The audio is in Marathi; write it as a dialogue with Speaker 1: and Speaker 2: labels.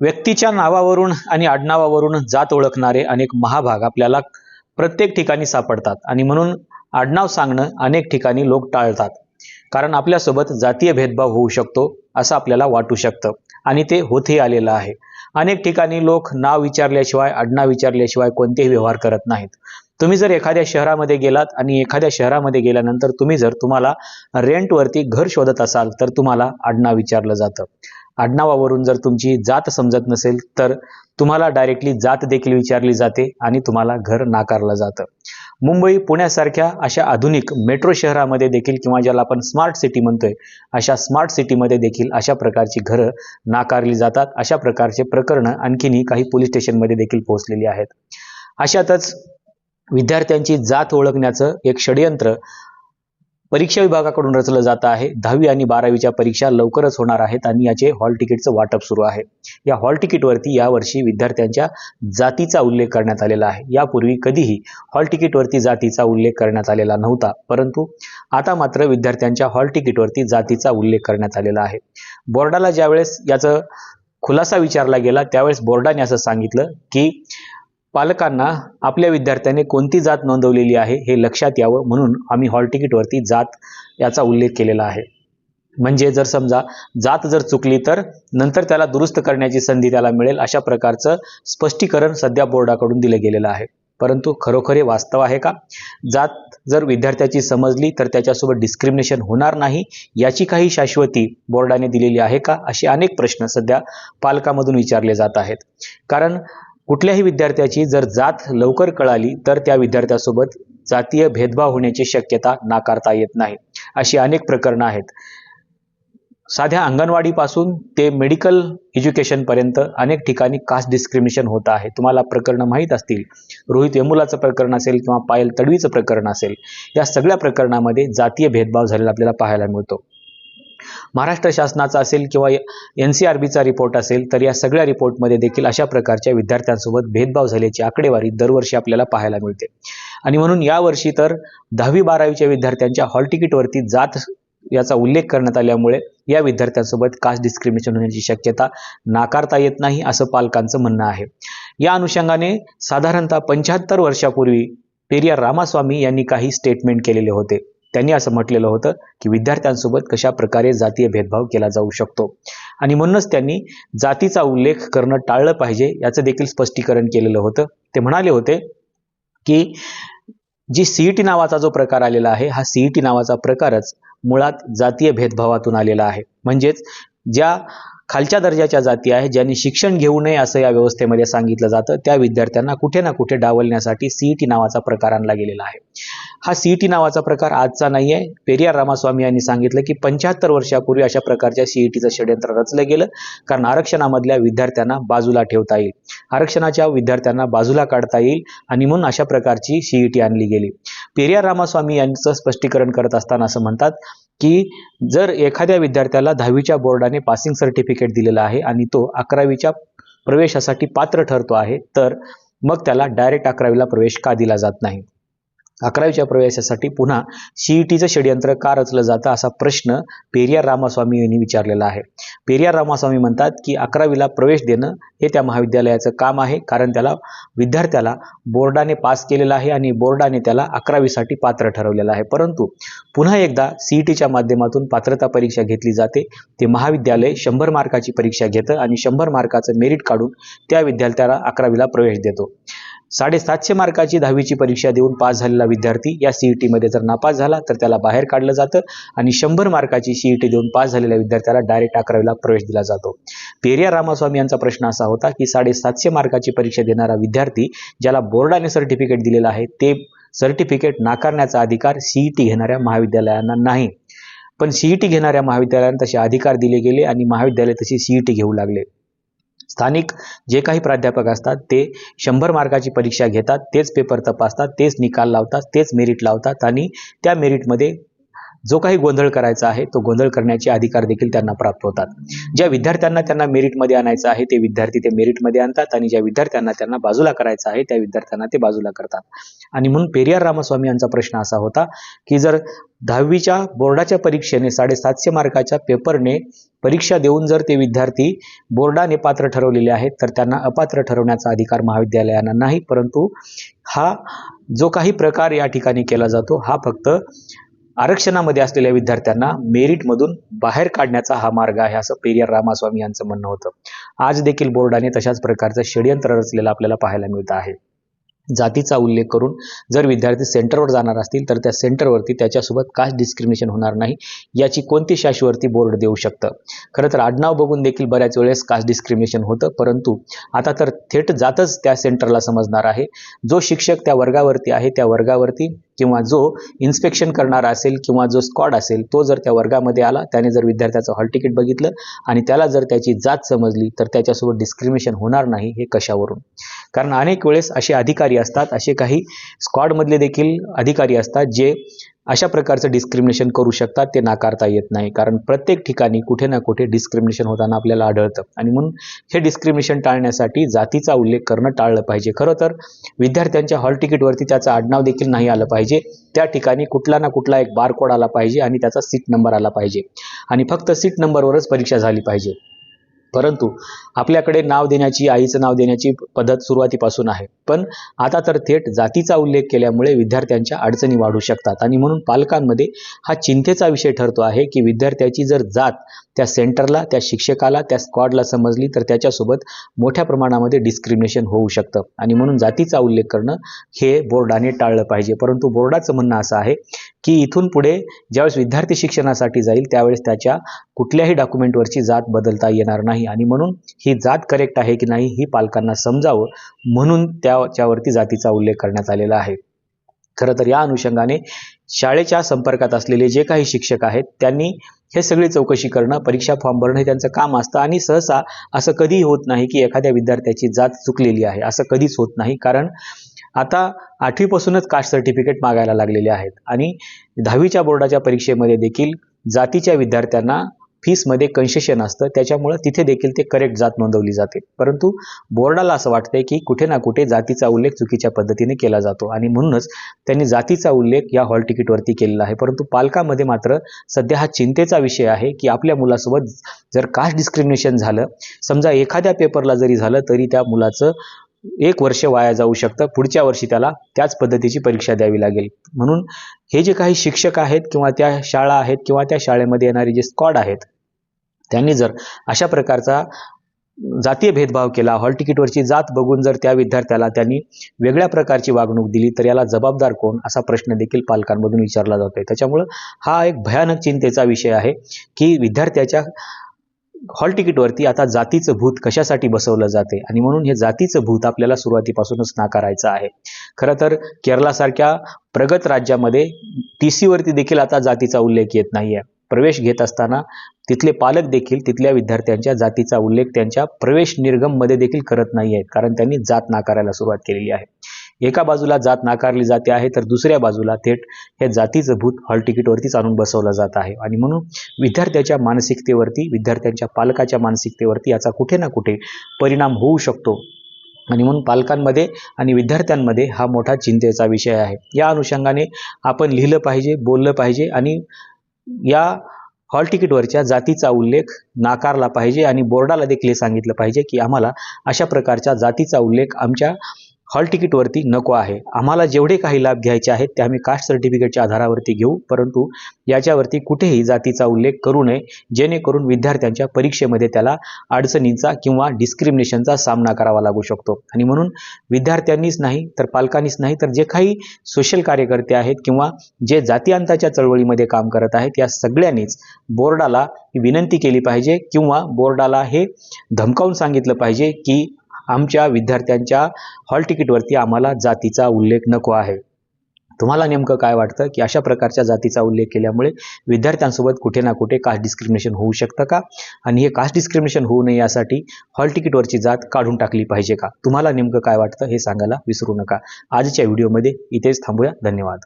Speaker 1: व्यक्तीच्या नावावरून आणि आडनावावरून जात ओळखणारे अनेक महाभाग आपल्याला प्रत्येक ठिकाणी सापडतात. आणि म्हणून आडनाव सांगणं अनेक ठिकाणी लोक टाळतात. कारण आपल्यासोबत जातीय भेदभाव होऊ शकतो असं आपल्याला वाटू शकतं. आणि ते होतही आलेलं आहे. अनेक ठिकाणी लोक नाव विचारल्याशिवाय आडनाव विचारल्याशिवाय कोणतेही व्यवहार करत नाहीत. तुम्ही जर एखाद्या शहरामध्ये गेलात आणि एखाद्या शहरामध्ये गेल्यानंतर तुम्ही जर तुम्हाला रेंटवरती घर शोधत असाल तर तुम्हाला आडनाव विचारलं जातं. आडनावावरून जर तुमची जात समजत नसेल तर तुम्हाला डायरेक्टली जात देखील विचारली जाते आणि तुम्हाला घर नाकारलं जातं. मुंबई पुण्यासारख्या अशा आधुनिक मेट्रो शहरामध्ये देखील किंवा ज्याला आपण स्मार्ट सिटी म्हणतोय अशा स्मार्ट सिटीमध्ये देखील अशा प्रकारची घरं नाकारली जातात. अशा प्रकारचे प्रकरणं आणखीनही काही पोलीस स्टेशनमध्ये देखील पोहोचलेली आहेत. अशातच विद्यार्थ्यांची जात ओळखण्याचं एक षडयंत्र परीक्षा विभागाकडून रचलं जात आहे. दहावी आणि बारावीच्या परीक्षा लवकरच होणार आहेत आणि याचे हॉल तिकीटचं वाटप सुरू आहे. या हॉल तिकीटवरती यावर्षी विद्यार्थ्यांच्या जातीचा उल्लेख करण्यात आलेला आहे. यापूर्वी कधीही हॉल तिकीटवरती जातीचा उल्लेख करण्यात आलेला नव्हता परंतु आता मात्र विद्यार्थ्यांच्या हॉल तिकीटवरती जातीचा उल्लेख करण्यात आलेला आहे. बोर्डाला ज्यावेळेस याचं खुलासा विचारला गेला त्यावेळेस बोर्डाने असं सांगितलं की पालकांना आपल्या विद्यार्थ्याने कोणती जात नोंदवलेली आहे हे लक्षात यावं म्हणून आम्ही हॉल तिकीटवरती जात याचा उल्लेख केलेला आहे. म्हणजे जर समजा जात जर चुकली तर नंतर त्याला दुरुस्त करण्याची संधी त्याला मिळेल अशा प्रकारचं स्पष्टीकरण सध्या बोर्डाकडून दिलं गेलेलं आहे. परंतु खरोखर हे वास्तव आहे का? जात जर विद्यार्थ्याची समजली तर त्याच्यासोबत डिस्क्रिमिनेशन होणार नाही याची काही शाश्वती बोर्डाने दिलेली आहे का? असे अनेक प्रश्न सध्या पालकामधून विचारले जात आहेत. कारण कुठल्याही विद्यार्थ्याची जर जात लवकर कळाली तर त्या विद्यार्थ्यासोबत जातीय भेदभाव होण्याची शक्यता नाकारता येत नाही. अशी अनेक प्रकरणं आहेत. साध्या अंगणवाडीपासून ते मेडिकल एज्युकेशनपर्यंत अनेक ठिकाणी कास्ट डिस्क्रिमिनेशन होत आहे. तुम्हाला प्रकरणं माहीत असतील. रोहित वेमुलाचं प्रकरण असेल किंवा पायल तडवीचं प्रकरण असेल या सगळ्या प्रकरणामध्ये जातीय भेदभाव झालेला आपल्याला पाहायला मिळतो. महाराष्ट्र शासनाचा असेल किंवा एन सी आर बीचा रिपोर्ट असेल तर या सगळ्या रिपोर्टमध्ये देखील अशा प्रकारच्या विद्यार्थ्यांसोबत भेदभाव झाल्याची आकडेवारी दरवर्षी आपल्याला पाहायला मिळते. आणि म्हणून यावर्षी तर दहावी बारावीच्या विद्यार्थ्यांच्या हॉल तिकीटवरती जात याचा उल्लेख करण्यात आल्यामुळे या विद्यार्थ्यांसोबत कास्ट डिस्क्रिमिनेशन होण्याची शक्यता नाकारता येत नाही असं पालकांचं म्हणणं आहे. या अनुषंगाने साधारणतः पंच्याहत्तर वर्षापूर्वी पेरियार रामास्वामी यांनी काही स्टेटमेंट केलेले होते. त्यांनी असं म्हटलेलं होतं की विद्यार्थ्यांसोबत कशा प्रकारे जातीय भेदभाव केला जाऊ शकतो. आणि म्हणूनच त्यांनी जातीचा उल्लेख करणं टाळलं पाहिजे याचं देखील स्पष्टीकरण केलेलं होतं. ते म्हणाले होते की जी सीईटी नावाचा जो प्रकार आलेला आहे हा सीईटी नावाचा प्रकारच मुळात जातीय भेदभावातून आलेला आहे. म्हणजेच ज्या खालच्या दर्जाच्या जाती आहेत ज्यांनी शिक्षण घेऊ नये असं या व्यवस्थेमध्ये सांगितलं जातं. त्या विद्यार्थ्यांना कुठे ना कुठे डावलण्यासाठी सीईटी नावाचा प्रकार आणला गेलेला आहे. हा सीईटी नावाचा प्रकार आजचा नाही आहे पेरियार रामास्वामी यांनी सांगितलं की पंच्याहत्तर वर्षापूर्वी अशा प्रकारच्या सीईटीचं षडयंत्र रचलं गेलं कारण आरक्षणामधल्या विद्यार्थ्यांना बाजूला ठेवता येईल. आरक्षणाच्या विद्यार्थ्यांना बाजूला काढता येईल आणि म्हणून अशा प्रकारची सीईटी आणली गेली. पेरियार रामास्वामी यांचं स्पष्टीकरण करत असताना असं म्हणतात की जर एखाद्या विद्यार्थ्याला दहावीच्या बोर्डाने पासिंग सर्टिफिकेट दिलेलं आहे आणि तो अकरावीच्या प्रवेशासाठी पात्र ठरतो आहे तर मग त्याला डायरेक्ट अकरावीला प्रवेश का दिला जात नाही? अकरावीच्या प्रवेशासाठी पुन्हा सीईटीचं षडयंत्र का रचलं जातं असा प्रश्न पेरियार रामास्वामी यांनी विचारलेला आहे. पेरियार रामास्वामी म्हणतात की अकरावीला प्रवेश देणं हे त्या महाविद्यालयाचं काम आहे कारण त्याला विद्यार्थ्याला बोर्डाने पास केलेलं आहे आणि बोर्डाने त्याला अकरावीसाठी पात्र ठरवलेलं आहे. परंतु पुन्हा एकदा सीईटीच्या माध्यमातून पात्रता परीक्षा घेतली जाते. ते महाविद्यालय शंभर मार्काची परीक्षा घेतं आणि शंभर मार्काचं मेरिट काढून त्या विद्यार्थ्याला अकरावीला प्रवेश देतो. साडेसातशे मार्काची दहावीची परीक्षा देऊन पास झालेला विद्यार्थी या सीईटीमध्ये जर नापास झाला तर त्याला बाहेर काढलं जातं आणि शंभर मार्काची सीईटी देऊन पास झालेल्या विद्यार्थ्याला डायरेक्ट अकरावीला प्रवेश दिला जातो. पेरिया रामास्वामी यांचा प्रश्न असा होता की साडेसातशे मार्काची परीक्षा देणारा विद्यार्थी ज्याला बोर्डाने सर्टिफिकेट दिलेलं आहे ते सर्टिफिकेट नाकारण्याचा अधिकार सीईटी घेणाऱ्या महाविद्यालयांना नाही. पण सीईटी घेणाऱ्या महाविद्यालयांना तसे अधिकार दिले गेले आणि महाविद्यालय तशी सीईटी घेऊ लागले. स्थानिक जे काही प्राध्यापक असतात ते शंभर मार्काची परीक्षा घेतात तेच पेपर तपासतात तेच निकाल लावतात तेच मेरिट लावतात आणि त्या मेरिटमध्ये जो काही गोंधळ करायचा आहे तो गोंधळ करण्याचे अधिकार देखील त्यांना प्राप्त होतात. ज्या विद्यार्थ्यांना त्यांना मेरिटमध्ये आणायचं आहे ते विद्यार्थी ते मेरिटमध्ये आणतात आणि ज्या विद्यार्थ्यांना त्यांना बाजूला करायचं आहे त्या विद्यार्थ्यांना ते बाजूला करतात. आणि म्हणून पेरियार रामस्वामी यांचा प्रश्न असा होता की जर दहावीच्या बोर्डाच्या परीक्षेने साडेसातशे मार्काच्या पेपरने परीक्षा देऊन जर ते विद्यार्थी बोर्डाने पात्र ठरवलेले आहेत तर त्यांना अपात्र ठरवण्याचा अधिकार महाविद्यालयांना नाही परंतु हा जो काही प्रकार या ठिकाणी केला जातो हा फक्त आरक्षणामध्ये असलेल्या विद्यार्थ्यांना मेरिटमधून बाहेर काढण्याचा हा मार्ग आहे असं पेरियार रामास्वामी यांचं म्हणणं होतं. आज देखील बोर्डाने तशाच प्रकारचं षडयंत्र रचलेलं आपल्याला पाहायला मिळतं आहे. जातीचा उल्लेख करून जर विद्यार्थी सेंटरवर जाणार असतील तर त्या सेंटरवरती त्याच्यासोबत कास्ट डिस्क्रिमिनेशन होणार नाही याची कोणती शाश्वती बोर्ड देऊ शकतं? खरं तर आडनाव बघून देखील बऱ्याच वेळेस कास्ट डिस्क्रिमिनेशन होतं परंतु आता तर थेट जातच त्या सेंटरला समजणार आहे. जो शिक्षक त्या वर्गावरती आहे त्या वर्गावरती किंवा जो इन्स्पेक्शन करणारा असेल किंवा जो स्कॉड असेल तो जर त्या वर्गामध्ये आला त्याने जर विद्यार्थ्याचं हॉल तिकीट बघितलं आणि त्याला जर त्याची जात समजली तर त्याच्यासोबत डिस्क्रिमिनेशन होणार नाही हे कशावरून? कारण अनेक वेळेस असे अधिकारी असतात असे काही स्कॉडमधले देखील अधिकारी असतात जे अशा प्रकारचं डिस्क्रिमिनेशन करू शकतात ते नाकारता येत नाही. कारण प्रत्येक ठिकाणी कुठे ना कुठे डिस्क्रिमिनेशन होताना आपल्याला आढळतं. आणि म्हणून हे डिस्क्रिमिनेशन टाळण्यासाठी जातीचा उल्लेख करणं टाळलं पाहिजे. खरं तर विद्यार्थ्यांच्या हॉल तिकीटवरती त्याचं आडनाव देखील नाही आलं पाहिजे. त्या ठिकाणी कुठला ना कुठला एक बारकोड आला पाहिजे आणि त्याचा सीट नंबर आला पाहिजे. आणि फक्त सीट नंबरवरच परीक्षा झाली पाहिजे. परंतु आपल्याकडे नाव देण्याची आईचं नाव देण्याची पद्धत सुरुवातीपासून आहे. पण आता तर थेट जातीचा उल्लेख केल्यामुळे विद्यार्थ्यांच्या अडचणी वाढू शकतात. आणि म्हणून पालकांमध्ये हा चिंतेचा विषय ठरतो आहे की विद्यार्थ्याची जर जात त्या सेंटरला त्या शिक्षकाला त्या स्क्वॉडला समजली तर त्याच्यासोबत मोठ्या प्रमाणामध्ये डिस्क्रिमिनेशन होऊ शकतं. आणि म्हणून जातीचा उल्लेख करणं हे बोर्डाने टाळलं पाहिजे. परंतु बोर्डाचं म्हणणं असं आहे की इथून पुढे ज्यावेळेस विद्यार्थी शिक्षणासाठी जाईल त्यावेळेस त्याच्या कुठल्याही डॉक्युमेंटवरची जात बदलता येणार नाही. नाही आणि म्हणून ही जात करेक्ट आहे की नाही ही पालकांना समजावं म्हणून त्याच्यावरती जातीचा उल्लेख करण्यात आलेला आहे. खरं तर या अनुषंगाने शाळेच्या संपर्कात असलेले जे काही शिक्षक आहेत त्यांनी हे सगळी चौकशी करणं परीक्षा फॉर्म भरणं हे त्यांचं काम असतं आणि सहसा असं कधीही होत नाही की एखाद्या विद्यार्थ्याची जात चुकलेली आहे. असं कधीच होत नाही कारण आता आठवीपासूनच कास्ट सर्टिफिकेट मागायला लागलेले आहेत आणि दहावीच्या बोर्डाच्या परीक्षेमध्ये देखील जातीच्या विद्यार्थ्यांना फीसमध्ये कन्सेशन असतं. त्याच्यामुळं तिथे देखील ते करेक्ट जात नोंदवली जाते. परंतु बोर्डाला असं वाटतंय की कुठे ना कुठे जातीचा उल्लेख चुकीच्या पद्धतीने केला जातो. आणि म्हणूनच त्यांनी जातीचा उल्लेख या हॉल तिकीटवरती केलेला आहे. परंतु पालकामध्ये मात्र सध्या हा चिंतेचा विषय आहे की आपल्या मुलासोबत जर कास्ट डिस्क्रिमिनेशन झालं समजा एखाद्या पेपरला जरी झालं तरी त्या मुलाचं एक वर्ष वाया जाऊ शकतं. पुढच्या वर्षी त्याला त्याच पद्धतीची परीक्षा द्यावी लागेल. म्हणून हे जे काही शिक्षक आहेत किंवा त्या शाळा आहेत किंवा त्या शाळेमध्ये येणारे जे स्कॉड आहेत त्यांनी जर अशा प्रकारचा जातीय भेदभाव केला हॉल तिकीटवरची जात बघून जर त्या विद्यार्थ्याला त्यांनी वेगळ्या प्रकारची वागणूक दिली तर याला जबाबदार कोण? असा प्रश्न देखील पालकांमधून विचारला जातोय. त्याच्यामुळं हा एक भयानक चिंतेचा विषय आहे की विद्यार्थ्याच्या हॉल तिकीटवरती आता जातीचं भूत कशासाठी बसवलं जाते? आणि म्हणून हे जातीचं भूत आपल्याला सुरुवातीपासूनच नाकारायचं आहे. खरं तर केरळासारख्या प्रगत राज्यामध्ये टी सीवरती देखील आता जातीचा उल्लेख येत नाही आहे प्रवेश घेत असताना तिथले पालक देखील तिथल्या विद्यार्थ्यांच्या जातीचा उल्लेख त्यांच्या प्रवेश निर्गममध्ये देखील करत नाही आहेत. कारण त्यांनी जात नाकारायला सुरुवात केलेली आहे. एका बाजूला जात नाकारली जाते आहे तर दुसऱ्या बाजूला थेट हे जातीचं भूत हॉल तिकीटवरतीच आणून बसवलं जात आहे. आणि म्हणून विद्यार्थ्याच्या मानसिकतेवरती विद्यार्थ्यांच्या पालकाच्या मानसिकतेवरती याचा कुठे ना कुठे परिणाम होऊ शकतो. आणि म्हणून पालकांमध्ये आणि विद्यार्थ्यांमध्ये हा मोठा चिंतेचा विषय आहे. या अनुषंगाने आपण लिहिलं पाहिजे बोललं पाहिजे आणि या हॉल तिकीटवरच्या जातीचा उल्लेख नाकारला पाहिजे आणि बोर्डाला देखील सांगितलं पाहिजे की आम्हाला अशा प्रकारच्या जातीचा उल्लेख आमच्या हॉल तिकीटवरती नको आहे. आम्हाला जेवढे काही लाभ घ्यायचे आहेत ते आम्ही कास्ट सर्टिफिकेटच्या आधारावरती घेऊ. परंतु याच्यावरती कुठेही जातीचा उल्लेख करू नये जेणेकरून विद्यार्थ्यांच्या परीक्षेमध्ये त्याला अडचणींचा किंवा डिस्क्रिमिनेशनचा सामना करावा लागू शकतो. आणि म्हणून विद्यार्थ्यांनीच नाही तर पालकांनीच नाही तर जे काही सोशल कार्यकर्ते आहेत किंवा जे जातीयांताच्या चळवळीमध्ये काम करत आहेत या सगळ्यांनीच बोर्डाला विनंती केली पाहिजे किंवा बोर्डाला हे धमकावून सांगितलं पाहिजे की आमच्या विद्यार्थ्यांच्या हॉल तिकीटवरती आम्हाला जातीचा उल्लेख नको आहे. तुम्हाला नेमकं काय वाटतं की अशा प्रकारच्या जातीचा उल्लेख केल्यामुळे विद्यार्थ्यांसोबत कुठे ना कुठे कास्ट डिस्क्रिमिनेशन होऊ शकतं का? आणि हे कास्ट डिस्क्रिमिनेशन होऊ नये यासाठी हॉल तिकीटवरची जात काढून टाकली पाहिजे का? तुम्हाला नेमकं काय वाटतं हे सांगायला विसरू नका. आजच्या व्हिडिओमध्ये इथेच थांबूया. धन्यवाद.